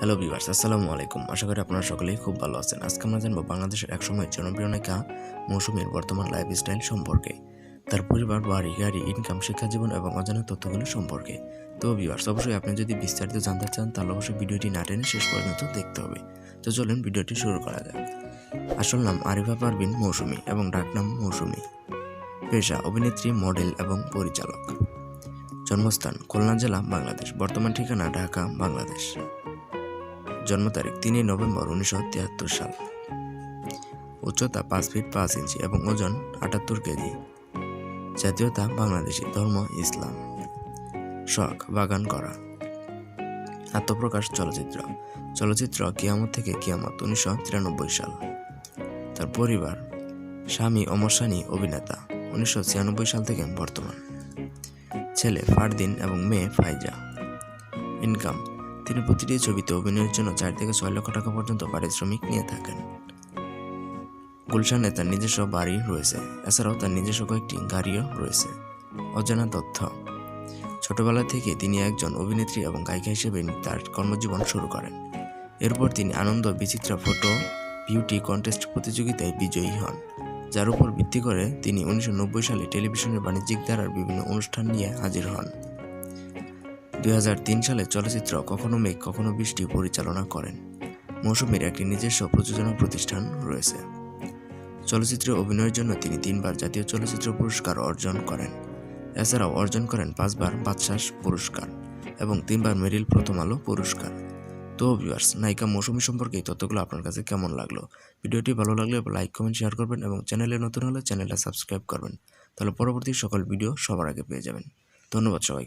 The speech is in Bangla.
হ্যালো ভিউয়ার্স আসসালামু আলাইকুম আশা করি আপনারা সকলেই খুব ভালো আছেন। আজকে আমরা জানব বাংলাদেশের একসময় জনপ্রিয় নায়িকা মৌসুমীর বর্তমান লাইফস্টাইল সম্পর্কে, তার পরিবার বাড়ি গাড়ি ইনকাম শিক্ষা জীবন এবং অজানা তথ্যগুলো সম্পর্কে। তো ভিউয়ার্স অবশ্যই আপনি যদি বিস্তারিত জানতে চান, তাহলে অবশ্যই ভিডিওটি না টেনে শেষ পর্যন্ত দেখতে হবে। তো, চলুন ভিডিওটি শুরু করা যাক। আসল নাম আরিফা পারভিন মৌসুমী এবং ডাকনাম মৌসুমী। পেশা, অভিনেত্রী মডেল এবং পরিচালক। জন্মস্থান, খুলনা জেলা, বাংলাদেশ। বর্তমান ঠিকানা, ঢাকা, বাংলাদেশ। জন্ম তারিখ তিনই নভেম্বর উনিশশো তিয়াত্তর সাল। উচ্চতা পাঁচ ফিট পাঁচ ইঞ্চি এবং ওজন আটাত্তর কেজি। জাতীয়তা বাংলাদেশি, ধর্ম ইসলাম। শখ, বাগান করা। আত্মপ্রকাশ চলচ্চিত্র। চলচ্চিত্র কিয়ামত থেকে কিয়ামত উনিশশো তিরানব্বই সাল। তার পরিবার, স্বামী অমর সানি অভিনেতা উনিশশো ছিয়ানব্বই সাল থেকে বর্তমান। ছেলে ফারদিন এবং মেয়ে ফাইজা। ইনকাম তিনি প্রতিটি ছবিতে অভিনয়ের জন্য চার থেকে ছয় লক্ষ টাকা পর্যন্ত পারিশ্রমিক নিয়ে থাকেন। গুলশানে তার নিজস্ব বাড়ি রয়েছে। এছাড়াও তার নিজস্ব কয়েকটি গাড়িও রয়েছে। অজানা তথ্য। ছোটবেলা থেকে তিনি একজন অভিনেত্রী এবং গায়িকা হিসেবে তার কর্মজীবন শুরু করেন। এরপর তিনি Ananda, Bichitra photo, beauty contest প্রতিযোগিতায় বিজয়ী হন, যার উপর ভিত্তি করে তিনি উনিশশো নব্বই সালে টেলিভিশনের বাণিজ্যিক ধারার বিভিন্ন অনুষ্ঠান নিয়ে হাজির হন। দুই হাজার তিন সালে চলচ্চিত্র কখনো মেঘ, কখনো বৃষ্টি পরিচালনা করেন। মৌসুমীর একটি নিজস্ব প্রযোজনা প্রতিষ্ঠান রয়েছে। চলচ্চিত্রে অভিনয়ের জন্য তিনি তিনবার জাতীয় চলচ্চিত্র পুরস্কার অর্জন করেন। এছাড়াও অর্জন করেন পাঁচবার বাদশাস পুরস্কার এবং তিনবার মেরিল প্রথম আলো পুরস্কার। তো ভিউয়ার্স নায়িকা মৌসুমী সম্পর্কে এই তথ্যগুলো আপনার কাছে কেমন লাগল? ভিডিওটি ভালো লাগলে লাইক কমেন্ট শেয়ার করবেন এবং চ্যানেলে নতুন হলে চ্যানেলটা সাবস্ক্রাইব করবেন। তাহলে পরবর্তী সকল ভিডিও সবার আগে পেয়ে যাবেন। ধন্যবাদ সবাই